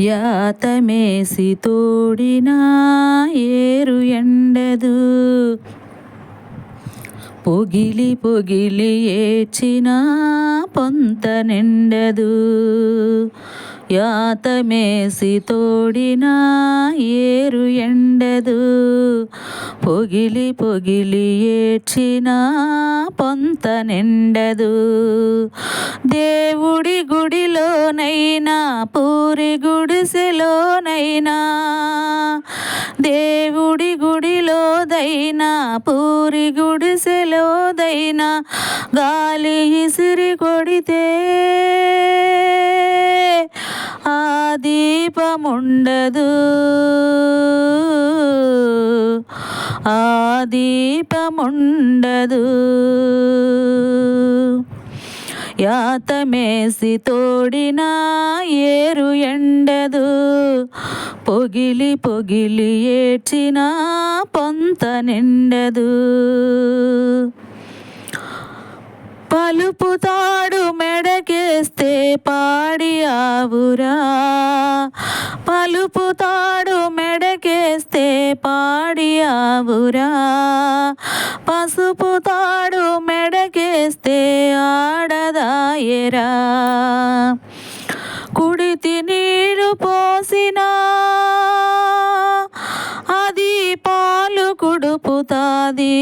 యాతమేసి తోడినా ఏరు ఎండదు. పొగిలి పొగిలి ఏచిన పొంత నిండదు. యాతమేసి తోడిన ఏరు ఎండదు. పొగిలి పొగిలి ఏడ్చిన పొంత నిండదు. దేవుడి గుడిలోనైనా పూరి గుడిసెలోనైనా దేవుడి గుడిలోదైనా పూరి గుడిసెలోదైనా గాలి ఇసిరి కొడితే ఆ దీపముండదు. ఆ దీపముండదు యాతమేసి తోడిన ఏరు ఎండదు. పొగిలి పొగిలి ఏడ్చిన పొంత నిండదు. పలుపు తాడు మెడకేస్తే పాడి ఆవురా. పలుపు పాడియావురా పసుపు తాడు మెడకేస్తే ఆడదాయరా. కుడితి నీరు పోసినా అది పాలు కుడుపుతాది.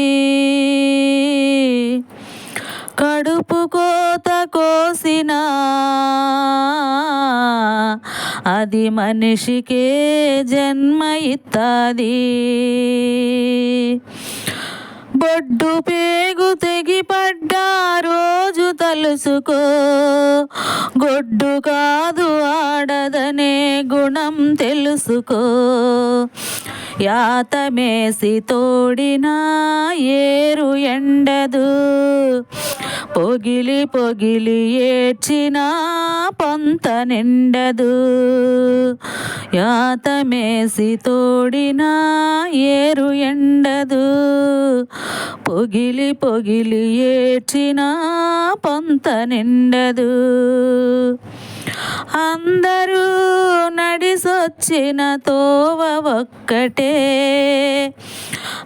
కడుపు కోత కోసినా అది మనిషికే జన్మ ఇత్తాది. బొడ్డు పేగు తెగిపడ్డా రోజు తలుసుకో. గొడ్డు కాదు ఆడదనే గుణం తెలుసుకో. యాతమేసి తోడినా ఏరు ఎండదు. పొగిలి పొగిలి ఏడ్చిన పొంత నిండదు. యాతమేసి తోడిన ఏరు ఎండదు. పొగిలి పొగిలి ఏడ్చిన పొంత నిండదు. అందరూ వచ్చిన తోవ ఒక్కటే.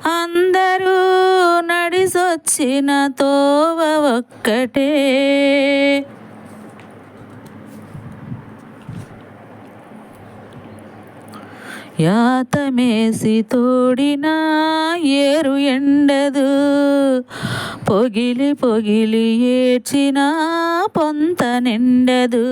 అందరూ నడిసొచ్చిన తోవ ఒక్కటే. యాతమేసి తోడిన ఏరు ఎండదు. పొగిలి పొగిలి ఏడ్చినా పొంత నిండదు.